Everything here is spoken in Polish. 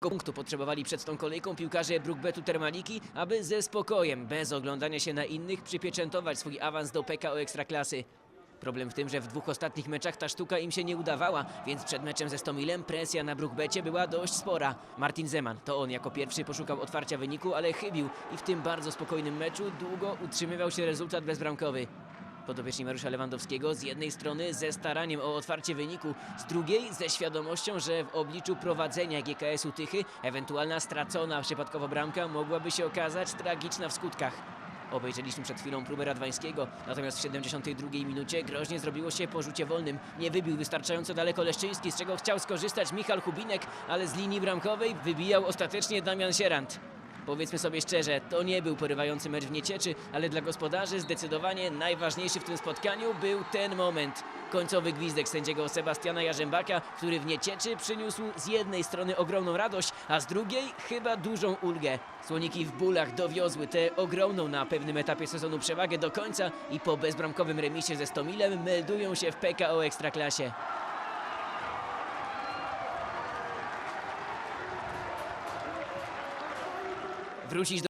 punktu potrzebowali przed tą kolejką piłkarze Brookbetu Termaliki, aby ze spokojem, bez oglądania się na innych, przypieczętować swój awans do PKO Ekstraklasy. Problem w tym, że w dwóch ostatnich meczach ta sztuka im się nie udawała, więc przed meczem ze Stomilem presja na Brookbecie była dość spora. Martin Zeman, to on jako pierwszy poszukał otwarcia wyniku, ale chybił i w tym bardzo spokojnym meczu długo utrzymywał się rezultat bezbramkowy. Podopieczni Mariusza Lewandowskiego z jednej strony ze staraniem o otwarcie wyniku, z drugiej ze świadomością, że w obliczu prowadzenia GKS-u Tychy ewentualna stracona przypadkowo bramka mogłaby się okazać tragiczna w skutkach. Obejrzeliśmy przed chwilą próbę Radwańskiego, natomiast w 72 minucie groźnie zrobiło się po rzucie wolnym. Nie wybił wystarczająco daleko Leszczyński, z czego chciał skorzystać Michal Hubinek, ale z linii bramkowej wybijał ostatecznie Damian Sierant. Powiedzmy sobie szczerze, to nie był porywający mecz w Niecieczy, ale dla gospodarzy zdecydowanie najważniejszy w tym spotkaniu był ten moment. Końcowy gwizdek sędziego Sebastiana Jarzębaka, który w Niecieczy przyniósł z jednej strony ogromną radość, a z drugiej chyba dużą ulgę. Słoniki w bólach dowiozły tę ogromną na pewnym etapie sezonu przewagę do końca i po bezbramkowym remisie ze Stomilem meldują się w PKO Ekstraklasie. Wrócić do